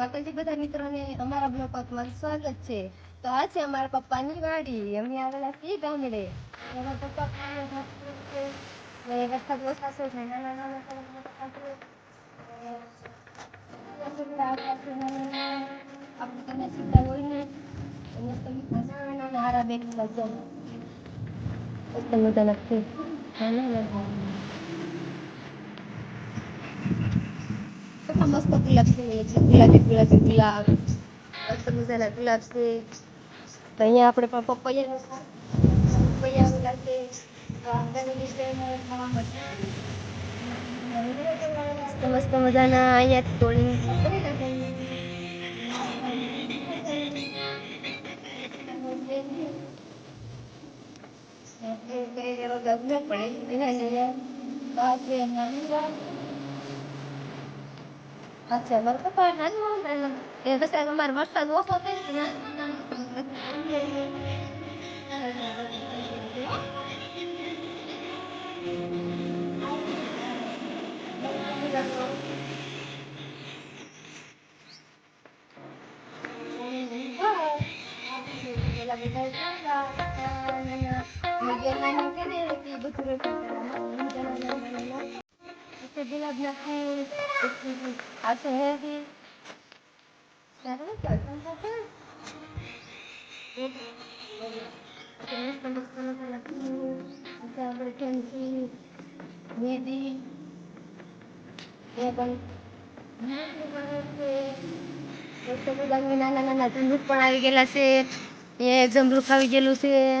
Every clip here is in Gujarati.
માતાજી, બધા મિત્રોને અમારા બ્લોગમાં તમારું સ્વાગત છે. તો આ છે અમારા પપ્પાની વાડી, અમે આવેલા છીએ ગામડે. એમાં પપ્પા વરસાદ ઓછા છે નાના નાના આપણે તમે સીધા હોય ને તો તમે નાના હારા બેઠેલા છે. મસ્ત મજાના છે નાના નાના. મસ્ત ગુલાબ છે ગુલાબી ગુલાબી ગુલાબ મસ્ત મજાના ગુલાબ છે તો અહીંયા આપણે પણ પપૈયા પપૈયા આવેલા છે મસ્ત મસ્ત મજાના અહીંયાથી તોડીને هتشغل طبعا عنهم بس لما المشهد وصل بكرة આ મસ્ત નાના નાના જમરૂખ પણ આવી ગયેલા છે. એ જમરૂખ આવી ગયેલું છે.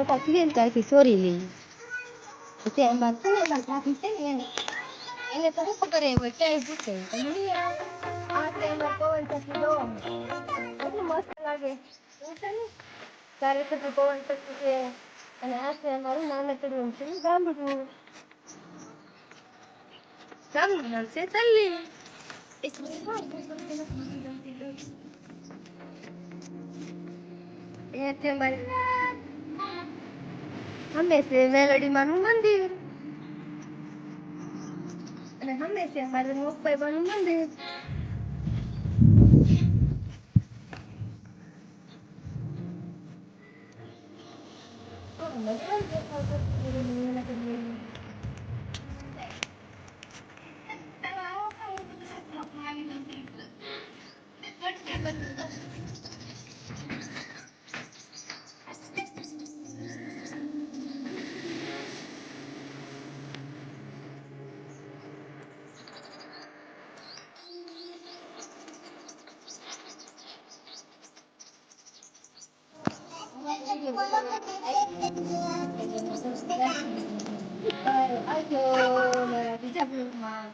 accidental que sorili. Este embarque es la práctica en el estado superior de Facebook. En el día, hace embarcó el tejido. Es muestra la que. Care se picó el tejido. En el hace embarcó una meta de un chile. Gambro. Gambro, no se sale. Este embarque. છે મેલડીમાનું મંદિર અને અમે છે અમારું મોકબાઈબાનું મંદિર Ayo, ayo, maravilha, Bruma.